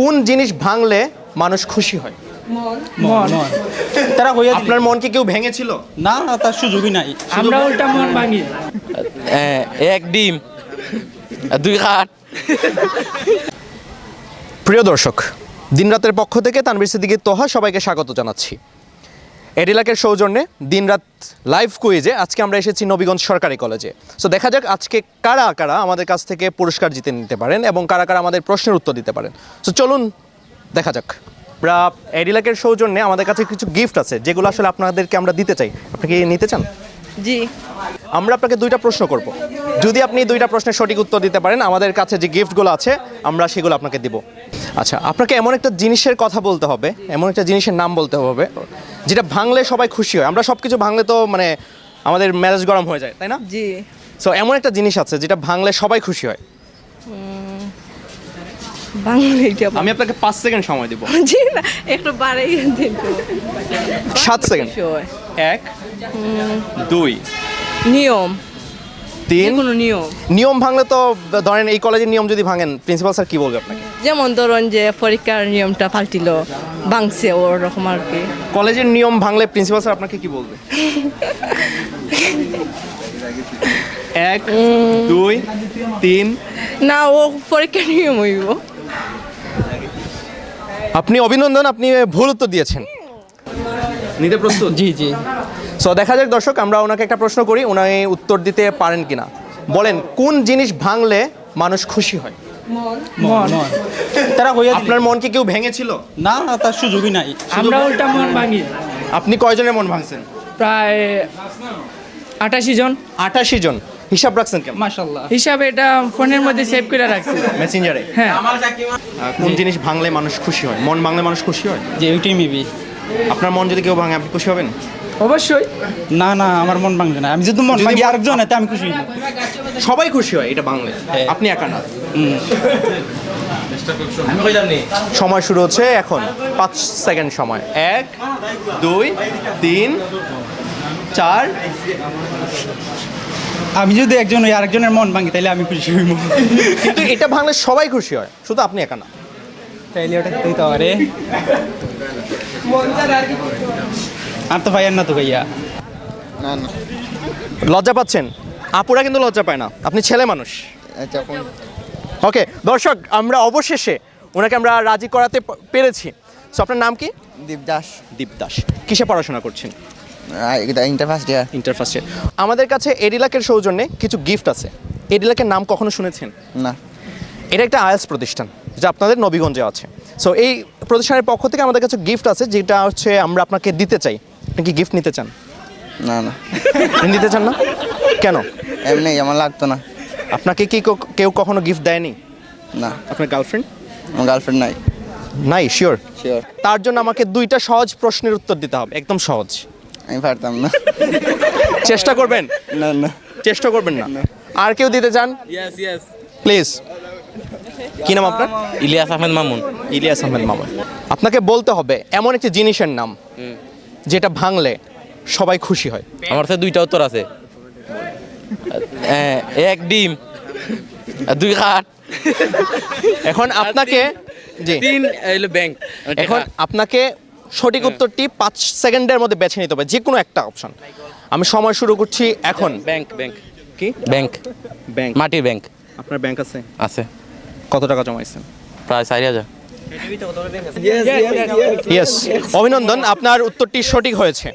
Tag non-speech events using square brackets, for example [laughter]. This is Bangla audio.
কোন জিনিস ভাঙলে মানুষ খুশি হয়? মন। তারা হইয়া আপনার মনকে কেউ ভেঙেছিল? না না তার সুযোগই নাই। আমরা উল্টা মন ভাঙি। এক ডিম দুই হাট প্রিয় দর্শক দিনরাতের পক্ষ থেকে তানবির সিদ্দিকীর তোহা সবাইকে স্বাগত জানাচ্ছি। এডিলাকের সৌজন্যে দিনরাত লাইভ কুইজে আজকে আমরা এসেছি নবীগঞ্জ সরকারি কলেজে সো দেখা যাক আজকে কারা কারা আমাদের কাছ থেকে পুরস্কার জিতে নিতে পারেন এবং কারা কারা আমাদের প্রশ্নের উত্তর দিতে পারেন। সো চলুন দেখা যাক। আমরা এডিলাকের সৌজন্যে আমাদের কাছে কিছু গিফট আছে যেগুলো আসলে আপনাদেরকে আমরা দিতে চাই। আপনি কি নিতে চান? জি। আমরা আপনাকে দুইটা প্রশ্ন করব। যদি আপনি দুইটা প্রশ্নের সঠিক উত্তর দিতে পারেন আমাদের কাছে যে গিফটগুলো আছে আমরা সেগুলো আপনাকে দিব। আচ্ছা আপনাকে এমন একটা জিনিসের কথা বলতে হবে এমন একটা জিনিসের নাম বলতে হবে যেটা ভাঙলে সবাই খুশি হয়। আমরা সব কিছু ভাঙলে তো মানে আমাদের ম্যারেজ গরম হয়ে যায় তাই না? জি। সো এমন একটা জিনিস আছে যেটা ভাঙলে সবাই খুশি হয়। আমি আপনাকে পাঁচ সেকেন্ড সময় দিব। [laughs] জি না একটু বাড়াই দিন। সাত সেকেন্ড। এক দুই। নিয়ম। তিন। কোনো নিয়ম। নিয়ম ভাঙলে তো ধরেন এই কলেজের নিয়ম যদি ভাঙেন প্রিন্সিপাল স্যার কি বলবে আপনাকে? যেমন ধরুন যে পরীক্ষার নিয়মটা পাল্টিল ভাঙছে ওরকম আর কি। কলেজের নিয়ম ভাঙলে প্রিন্সিপাল স্যার আপনাকে কি বলবে? এক দুই তিন। না ও পরীক্ষার নিয়ম হইব। আপনি অভিনন্দন আপনি ভুল উত্তর দিয়েছেন। নিতে প্রস্তুত? জি জি। সো দেখা যাক দর্শক আমরা ওনাকে একটা প্রশ্ন করি উনি উত্তর দিতে পারেন কিনা। বলেন কোন জিনিস ভাঙলে মানুষ খুশি হয়? মন। তারা হইয়া আপনার মন কি কেউ ভেঙেছিল? না না তার সুযোগই নাই। আমরা উল্টা মন ভাঙি। আপনি কয়জনের মন ভাঙছেন? প্রায় আটাশি জন। আটাশি জন। হিসাব রাখছেন কেমন? মাশাল্লাহ হিসাবে এটা ফোনের মধ্যে সেভ করে রাখছি। মেসেঞ্জারে? হ্যাঁ। কোন জিনিস ভাঙলে মানুষ খুশি হয়? মন ভাঙলে মানুষ খুশি হয়? যে ওইটাই মেবি আপনার মন যদি কেউ ভাঙে আপনি খুশি হবেন? অবশ্যই। না না আমার মন ভাঙবে না। আমি যদি মন ভাঙি আরেকজন এতে আমি খুশি সবাই খুশি হয় এটা বাংলে আপনি একা না। সময় শুরু হচ্ছে এখন পাঁচ সেকেন্ড সময়। এক দুই তিন চার। আমি যদি একজন ওই আরেকজনের মন ভাঙি তাহলে আমি খুশি হইব। কিন্তু এটা ভাঙলে সবাই খুশি হয় শুধু আপনি একা না। তাইলে ওটা দিতে পারে আর তো ভাইয়ার না তো ভাইয়া। লজ্জা পাচ্ছেন? আপুরা কিন্তু লজ্জা পায় না। আপনি ছেলে মানুষ। ওকে দর্শক আমরা অবশেষে ওনাকে আমরা রাজি করাতে পেরেছি। সো আপনার নাম কি? দীপ দাস। দীপ কিসে পড়াশোনা করছেন? Inter first year inter first year আমাদের কাছে এডিলাকের সৌজন্যে কিছু গিফট আছে। এডিলাকের নাম কখনো শুনেছেন? না। এটা একটা আয়াস প্রতিষ্ঠান। যা আপনাদের নবীগঞ্জে আছে। সো এই প্রতিষ্ঠানের পক্ষ থেকে আমাদের কাছে গিফট আছে যেটা হচ্ছে আমরা আপনাকে দিতে চাই। আপনি কি গিফট নিতে চান? না না। নিতে চান না? কেন? এমনি আমার লাগতো না। আপনাকে কি কেউ কখনো গিফট দেয়নি? না। আপনার গার্লফ্রেন্ড আমার গার্লফ্রেন্ড নাই। নাই শিওর শিওর তার জন্য আমাকে দুইটা সহজ প্রশ্নের উত্তর দিতে হবে একদম সহজ। আমি পারতাম না। চেষ্টা করবেন? না না। চেষ্টা করবেন না? আর কেউ দিতে চান? ইয়েস ইয়েস প্লিজ কি নাম আপনার? ইলিয়াস আহমেদ মামুন। ইলিয়াস আহমেদ মামুন। আপনাকে বলতে হবে এমন একটি জিনিসের নাম যেটা ভাঙলে সবাই খুশি হয়। আমার কাছে দুইটা উত্তর আছে। এক ডিম দুই খাট। এখন আপনাকে জি। তিন হইল ব্যাংক এখন আপনাকে সঠিক উত্তরটি পাঁচ সেকেন্ডের মধ্যে বেছে নিতে হবে যে কোনো একটা অপশন আমি সময় শুরু করছি এখন। ব্যাংক ব্যাংক কি? ব্যাংক ব্যাংক মাটির ব্যাংক আপনার ব্যাংক আছে? আছে। কত টাকা জমাইছেন? প্রায় চারি হাজার। ইয়েস অভিনন্দন আপনার উত্তরটি সঠিক হয়েছে।